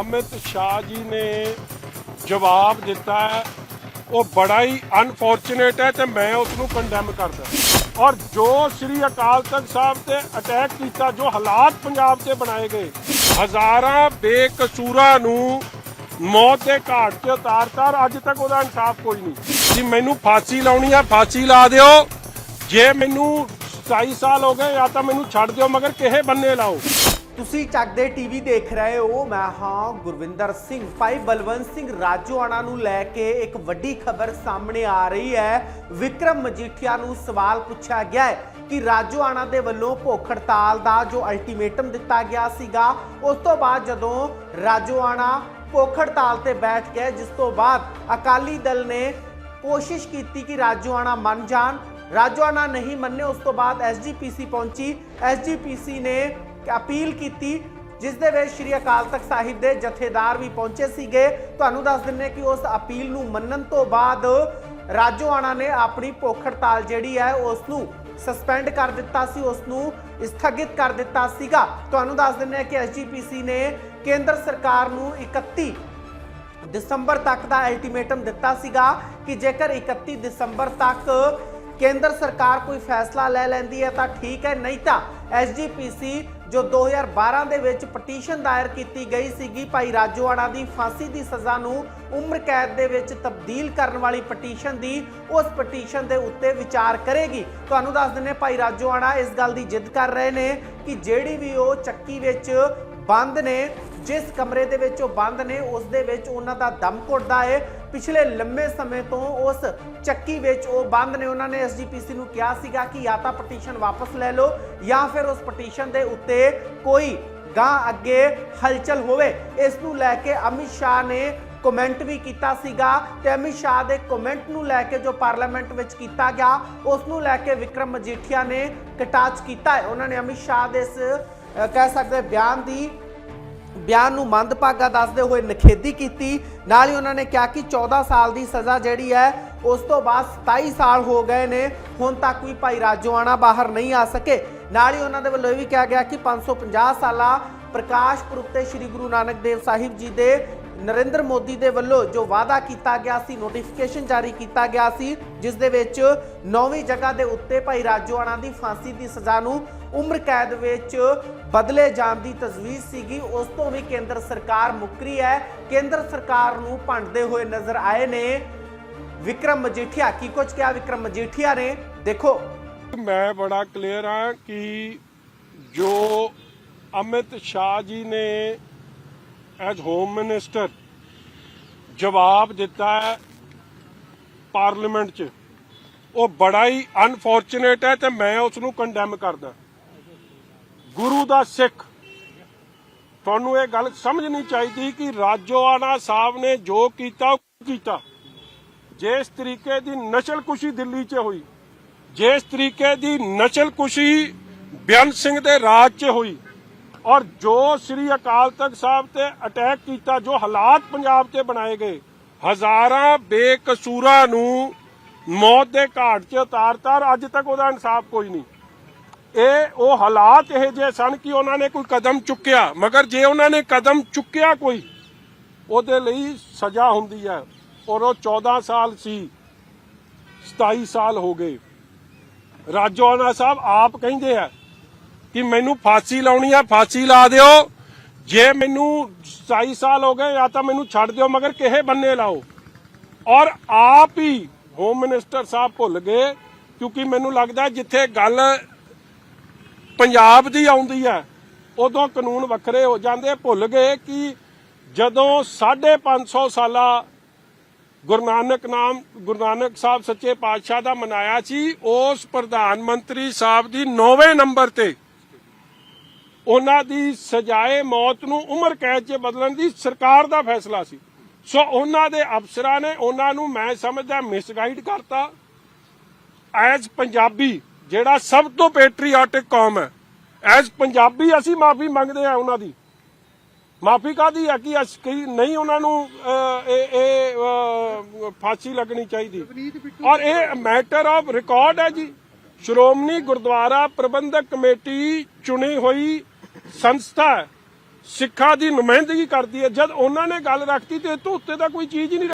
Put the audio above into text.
ਅਮਿਤ ਸ਼ਾਹ ਜੀ ਨੇ ਜਵਾਬ ਦਿੱਤਾ ਉਹ ਬੜਾ ਹੀ ਅਨਫੋਰਚੂਨੇਟ ਹੈ ਤੇ ਮੈਂ ਉਸ ਨੂੰ ਕੰਡੈਮ ਕਰਦਾ ਔਰ ਜੋ ਸ੍ਰੀ ਅਕਾਲ ਤਖਤ ਸਾਹਿਬ ਤੇ ਅਟੈਕ ਕੀਤਾ, ਜੋ ਹਾਲਾਤ ਪੰਜਾਬ ਤੇ ਬਣਾਏ ਗਏ, ਹਜ਼ਾਰਾਂ ਬੇਕਸੂਰਾਂ ਨੂੰ ਮੌਤ ਦੇ ਘਾਟ ਤੇ ਉਤਾਰਤਾ ਔਰ ਅੱਜ ਤੱਕ ਉਹਦਾ ਇਨਸਾਫ ਕੋਈ ਨਹੀਂ। ਜੀ, ਮੈਨੂੰ ਫਾਂਸੀ ਲਾਉਣੀ ਆ, ਫਾਂਸੀ ਲਾ ਦਿਓ। ਜੇ ਮੈਨੂੰ 27 ਸਾਲ ਹੋ ਗਏ ਜਾਂ ਤਾਂ ਮੈਨੂੰ ਛੱਡ ਦਿਓ, ਮਗਰ ਕਿਸੇ ਬੰਨੇ ਲਾਓ। ਤੁਸੀਂ ਚੱਕਦੇ ਟੀਵੀ ਦੇਖ ਰਹੇ ਹੋ, ਮੈਂ ਹਾਂ ਗੁਰਵਿੰਦਰ ਸਿੰਘ। ਭਾਈ ਬਲਵੰਤ ਸਿੰਘ ਰਾਜੋਆਣਾ ਨੂੰ ਲੈ ਕੇ ਇੱਕ ਵੱਡੀ ਖਬਰ ਸਾਹਮਣੇ ਆ ਰਹੀ ਹੈ। ਵਿਕਰਮ ਮਜੀਠੀਆ ਨੂੰ ਸਵਾਲ ਪੁੱਛਿਆ ਗਿਆ ਹੈ ਕਿ ਰਾਜੋਆਣਾ ਦੇ ਵੱਲੋਂ ਭੁੱਖ ਹੜਤਾਲ ਦਾ ਜੋ ਅਲਟੀਮੇਟਮ ਦਿੱਤਾ ਗਿਆ ਸੀਗਾ, ਉਸ ਤੋਂ ਬਾਅਦ ਜਦੋਂ ਰਾਜੋਆਣਾ ਭੁੱਖ ਹੜਤਾਲ ਤੇ ਬੈਠ ਗਏ, ਜਿਸ ਤੋਂ ਬਾਅਦ ਅਕਾਲੀ ਦਲ ਨੇ ਕੋਸ਼ਿਸ਼ ਕੀਤੀ ਕਿ ਰਾਜੋਆਣਾ ਮੰਨ ਜਾਣ। ਰਾਜੋਆਣਾ ਨਹੀਂ ਮੰਨੇ, ਉਸ ਤੋਂ ਬਾਅਦ ਐਸਜੀਪੀਸੀ ਪਹੁੰਚੀ। ਐਸਜੀਪੀਸੀ ਨੇ ਅਪੀਲ ਕੀਤੀ, ਜਿਸ ਦੇ ਵਿੱਚ ਸ਼੍ਰੀ ਅਕਾਲ ਤਖਤ ਸਾਹਿਬ ਦੇ ਜਥੇਦਾਰ ਵੀ ਪਹੁੰਚੇ ਸੀਗੇ। ਤੁਹਾਨੂੰ ਦੱਸ ਦਿੰਨੇ ਕਿ ਉਸ ਅਪੀਲ ਨੂੰ ਮੰਨਣ ਤੋਂ ਬਾਅਦ ਰਾਜੋਆਣਾ ਨੇ ਆਪਣੀ ਭੁੱਖ ਹੜਤਾਲ ਜਿਹੜੀ ਹੈ ਉਸ ਨੂੰ ਸਸਪੈਂਡ ਕਰ ਦਿੱਤਾ ਸੀ ਉਸ ਨੂੰ ਸਥਗਿਤ ਕਰ ਦਿੱਤਾ ਸੀਗਾ। ਤੁਹਾਨੂੰ ਦੱਸ ਦਿੰਨੇ ਕਿ ਐਸਜੀਪੀਸੀ ਨੇ ਕੇਂਦਰ ਸਰਕਾਰ ਨੂੰ 31 ਦਸੰਬਰ ਤੱਕ ਦਾ ਅਲਟੀਮੇਟਮ ਦਿੱਤਾ ਸੀਗਾ ਕਿ ਜੇਕਰ 31 ਦਸੰਬਰ ਤੱਕ ਕੇਂਦਰ ਸਰਕਾਰ ਕੋਈ ਫੈਸਲਾ ਲੈ ਲੈਂਦੀ ਹੈ ਤਾਂ ਠੀਕ ਹੈ, ਨਹੀਂ ਤਾਂ ਐਸਜੀਪੀਸੀ ਜੋ 2012 ਦੇ ਵਿੱਚ ਪਟੀਸ਼ਨ ਦਾਇਰ ਕੀਤੀ ਗਈ ਸੀਗੀ ਭਾਈ ਰਾਜੋਆਣਾ ਦੀ ਫਾਂਸੀ ਦੀ ਸਜ਼ਾ ਨੂੰ ਉਮਰ ਕੈਦ ਦੇ ਵਿੱਚ ਤਬਦੀਲ ਕਰਨ ਵਾਲੀ ਪਟੀਸ਼ਨ ਦੀ, ਉਸ ਪਟੀਸ਼ਨ ਦੇ ਉੱਤੇ ਵਿਚਾਰ ਕਰੇਗੀ। ਤੁਹਾਨੂੰ ਦੱਸ ਦਿੰਨੇ ਭਾਈ ਰਾਜੋਆਣਾ ਇਸ ਗੱਲ ਦੀ ਜਿੱਦ ਕਰ ਰਹੇ ਨੇ ਕਿ ਜਿਹੜੀ ਵੀ ਉਹ ਚੱਕੀ ਵਿੱਚ ਬੰਦ ਨੇ ਜਿਸ ਕਮਰੇ ਦੇ ਵਿੱਚ ਉਹ ਬੰਦ ਨੇ, ਉਸ ਦੇ ਵਿੱਚ ਉਹਨਾਂ ਦਾ ਦਮ ਘੁੱਟਦਾ ਹੈ ਪਿਛਲੇ ਲੰਮੇ ਸਮੇਂ ਤੋਂ ਉਸ ਚੱਕੀ ਵਿੱਚ ਉਹ ਬੰਦ ਨੇ। ਉਹਨਾਂ ਨੇ ਐਸਜੀਪੀਸੀ ਨੂੰ ਕਿਹਾ ਸੀਗਾ ਕਿ ਜਾਂ ਤਾਂ ਪਟੀਸ਼ਨ ਵਾਪਸ ਲੈ ਲਓ ਜਾਂ ਫਿਰ ਉਸ ਪਟੀਸ਼ਨ ਦੇ ਉੱਤੇ ਕੋਈ ਗਾਂ ਅੱਗੇ ਹਲਚਲ ਹੋਵੇ। ਇਸ ਨੂੰ ਲੈ ਕੇ ਅਮਿਤ ਸ਼ਾਹ ਨੇ ਕਮੈਂਟ ਵੀ ਕੀਤਾ ਸੀਗਾ ਤੇ ਅਮਿਤ ਸ਼ਾਹ ਦੇ ਕਮੈਂਟ ਨੂੰ ਲੈ ਕੇ ਜੋ ਪਾਰਲੀਮੈਂਟ ਵਿੱਚ ਕੀਤਾ ਗਿਆ, ਉਸ ਨੂੰ ਲੈ ਕੇ ਵਿਕਰਮ ਮਜੀਠੀਆ ਨੇ ਕਟਾਚ ਕੀਤਾ ਹੈ ਉਹਨਾਂ ਨੇ ਅਮਿਤ ਸ਼ਾਹ ਦੇ ਇਸ ਕਹਿ ਸਕਦੇ ਬਿਆਨ ਦੀ ਬਿਆਨ ਨੂੰ ਮੰਦਭਾਗਾ ਦੱਸਦੇ ਹੋਏ ਨਖੇਦੀ ਕੀਤੀ। ਨਾਲ ਹੀ ਉਹਨਾਂ ਨੇ ਕਿਹਾ ਕਿ 14 ਸਾਲ ਦੀ ਸਜ਼ਾ ਜਿਹੜੀ ਹੈ, ਉਸ ਤੋਂ ਬਾਅਦ 27 ਸਾਲ ਹੋ ਗਏ ਨੇ। ਹੁਣ ਤੱਕ ਵੀ ਭਾਈ ਰਾਜੋਆਣਾ ਬਾਹਰ ਨਹੀਂ ਆ ਸਕੇ। ਨਾਲ ਹੀ ਉਹਨਾਂ ਦੇ ਵੱਲੋਂ ਇਹ ਵੀ ਕਿਹਾ ਗਿਆ ਕਿ 550 ਸਾਲਾ ਪ੍ਰਕਾਸ਼ ਪੁਰਬ ਤੇ ਸ੍ਰੀ ਗੁਰੂ ਨਾਨਕ ਦੇਵ ਸਾਹਿਬ ਜੀ ਦੇ, ਨਰਿੰਦਰ ਮੋਦੀ ਦੇ ਵੱਲੋਂ ਜੋ ਵਾਅਦਾ ਕੀਤਾ ਗਿਆ ਸੀ ਨੋਟੀਫਿਕੇਸ਼ਨ ਜਾਰੀ ਕੀਤਾ ਗਿਆ ਸੀ, ਜਿਸ ਦੇ ਵਿੱਚ ਨੌਵੀਂ ਜਗ੍ਹਾ ਦੇ ਉੱਤੇ ਭਾਈ ਰਾਜੋਆਣਾ ਦੀ ਫਾਂਸੀ ਦੀ ਸਜ਼ਾ ਨੂੰ ਉਮਰ ਕੈਦ ਵਿੱਚ ਬਦਲੇ ਜਾਣ ਦੀ ਤਜਵੀਜ਼ ਸੀਗੀ। ਉਸ ਤੋਂ ਵੀ ਕੇਂਦਰ ਸਰਕਾਰ ਮੁੱਕਰੀ ਹੈ। ਕੇਂਦਰ ਸਰਕਾਰ ਨੂੰ ਭੰਡਦੇ ਹੋਏ ਨਜ਼ਰ ਆਏ ਨੇ ਵਿਕਰਮ ਮਜੀਠੀਆ। ਕੀ ਕੁਝ ਕਿਹਾ ਵਿਕਰਮ ਮਜੀਠੀਆ ਨੇ? ਦੇਖੋ। ਮੈਂ ਬੜਾ ਕਲੀਅਰ ਹਾਂ ਕਿ ਜੋ ਅਮਿਤ ਸ਼ਾਹ ਜੀ ਨੇ ਐਜ਼ ਹੋਮ ਮਿਨਿਸਟਰ ਜਵਾਬ ਦਿੱਤਾ ਹੈ ਪਾਰਲੀਮੈਂਟ 'ਚ, ਉਹ ਬੜਾ ਹੀ ਅਨਫੋਰਚੂਨੇਟ ਹੈ ਤੇ ਮੈਂ ਉਸ ਨੂੰ ਕੰਡੈਮ ਕਰਦਾ। ਗੁਰੂ ਦਾ ਸਿੱਖ। ਤੁਹਾਨੂੰ ਇਹ ਗੱਲ ਸਮਝਣੀ ਚਾਹੀਦੀ ਕਿ ਰਾਜੋਆਣਾ ਸਾਹਿਬ ਨੇ ਜੋ ਕੀਤਾ ਕੀਤਾ। ਜਿਸ ਤਰੀਕੇ ਦੀ ਨਸਲਕੁਸ਼ੀ ਦਿੱਲੀ 'ਚ ਹੋਈ, ਜਿਸ ਤਰੀਕੇ ਦੀ ਨਸਲਕੁਸ਼ੀ ਬੇਅੰਤ ਸਿੰਘ ਦੇ ਰਾਜ 'ਚ ਹੋਈ, ਔਰ ਜੋ ਸ੍ਰੀ ਅਕਾਲ ਤਖਤ ਸਾਹਿਬ ਤੇ ਅਟੈਕ ਕੀਤਾ, ਜੋ ਹਾਲਾਤ ਪੰਜਾਬ 'ਤੇ ਬਣਾਏ ਗਏ, ਹਜ਼ਾਰਾਂ ਬੇਕਸੂਰਾਂ ਨੂੰ ਮੌਤ ਦੇ ਘਾਟ 'ਚ ਉਤਾਰਤਾ, ਔਰ ਅੱਜ ਤੱਕ ਉਹਦਾ ਇਨਸਾਫ ਕੋਈ ਨਹੀਂ। ਇਹ ਉਹ ਹਾਲਾਤ ਇਹ ਜੇ ਸਨ ਕਿ ਉਹਨਾਂ ਨੇ ਕੋਈ ਕਦਮ ਚੁੱਕਿਆ, ਮਗਰ ਜੇ ਉਹਨਾਂ ਨੇ ਕਦਮ ਚੁੱਕਿਆ ਕੋਈ, ਉਹਦੇ ਲਈ ਸਜ਼ਾ ਹੁੰਦੀ ਹੈ। ਔਰ ਉਹ 14 ਸਾਲ ਸੀ 27 ਸਾਲ ਹੋ ਗਏ। ਰਾਜੋਆਣਾ ਸਾਹਿਬ, ਆਪ ਕਹਿੰਦੇ ਆ ਕਿ ਮੈਨੂੰ ਫਾਂਸੀ ਲਾਉਣੀ ਆ, ਫਾਂਸੀ ਲਾ ਦਿਓ। ਜੇ ਮੈਨੂੰ 27 ਸਾਲ ਹੋ ਗਏ, ਜਾਂ ਤਾਂ ਮੈਨੂੰ ਛੱਡ ਦਿਓ, ਮਗਰ ਕਿਸੇ ਬੰਨੇ ਲਾਓ। ਔਰ ਆਪ ਹੀ ਹੋਮ ਮਿਨਿਸਟਰ ਸਾਹਿਬ ਭੁੱਲ ਗਏ, ਕਿਉਂਕਿ ਮੈਨੂੰ ਲੱਗਦਾ ਜਿੱਥੇ ਗੱਲ ਪੰਜਾਬ ਦੀ ਆਉਂਦੀ ਹੈ, ਉਦੋਂ ਕਾਨੂੰਨ ਵੱਖਰੇ ਹੋ ਜਾਂਦੇ, ਭੁੱਲ ਗਏ ਕਿ ਜਦੋਂ 550 ਸਾਲਾ ਗੁਰੂ ਨਾਨਕ ਨਾਮ, ਗੁਰੂ ਨਾਨਕ ਸਾਹਿਬ ਸੱਚੇ ਪਾਤਸ਼ਾਹ ਦਾ ਮਨਾਇਆ ਸੀ, ਉਸ ਪ੍ਰਧਾਨ ਮੰਤਰੀ ਸਾਹਿਬ ਦੀ 9ਵੇਂ ਨੰਬਰ ਤੇ ਉਹਨਾਂ ਦੀ ਸਜ਼ਾਏ ਮੌਤ ਨੂੰ ਉਮਰ ਕੈਦ 'ਚ ਬਦਲਣ ਦੀ ਸਰਕਾਰ ਦਾ ਫੈਸਲਾ ਸੀ। ਸੋ ਉਹਨਾਂ ਦੇ ਅਫਸਰਾਂ ਨੇ ਉਹਨਾਂ ਨੂੰ, ਮੈਂ ਸਮਝਦਾ ਮਿਸਗਾਈਡ ਕਰਤਾ। ਐਜ਼ ਪੰਜਾਬੀ ਜਿਹੜਾ ਸਭ ਤੋਂ ਪੈਟਰੀਆਟਿਕ ਕੌਮ ਹੈ। ਐਜ਼ ਪੰਜਾਬੀ ਅਸੀਂ ਮਾਫੀ ਮੰਗਦੇ ਆ ਉਹਨਾਂ ਦੀ। ਮਾਫੀ ਕਾਦੀ ਹੈ ਕਿ ਅਸੀਂ ਕਈ ਨਹੀਂ ਉਹਨਾਂ ਨੂੰ ਇਹ ਇਹ ਫਾਂਸੀ ਲੱਗਣੀ ਚਾਹੀਦੀ। ਔਰ ਇਹ ਮੈਟਰ ਆਫ ਰਿਕਾਰਡ ਹੈ ਜੀ। ਸ਼੍ਰੋਮਣੀ ਗੁਰਦੁਆਰਾ ਪ੍ਰਬੰਧਕ ਕਮੇਟੀ ਚੁਣੀ ਹੋਈ ਸੰਸਥਾ ਸਿੱਖਾਂ ਦੀ ਨੁਮਾਇੰਦਗੀ ਕਰਦੀ ਹੈ। ਜਦ ਉਹਨਾਂ ਨੇ ਗੱਲ ਰੱਖਤੀ ਤੇ ਇਹ ਤੋਂ ਉੱਤੇ ਤਾਂ ਕੋਈ ਚੀਜ਼ ਹੀ ਨਹੀਂ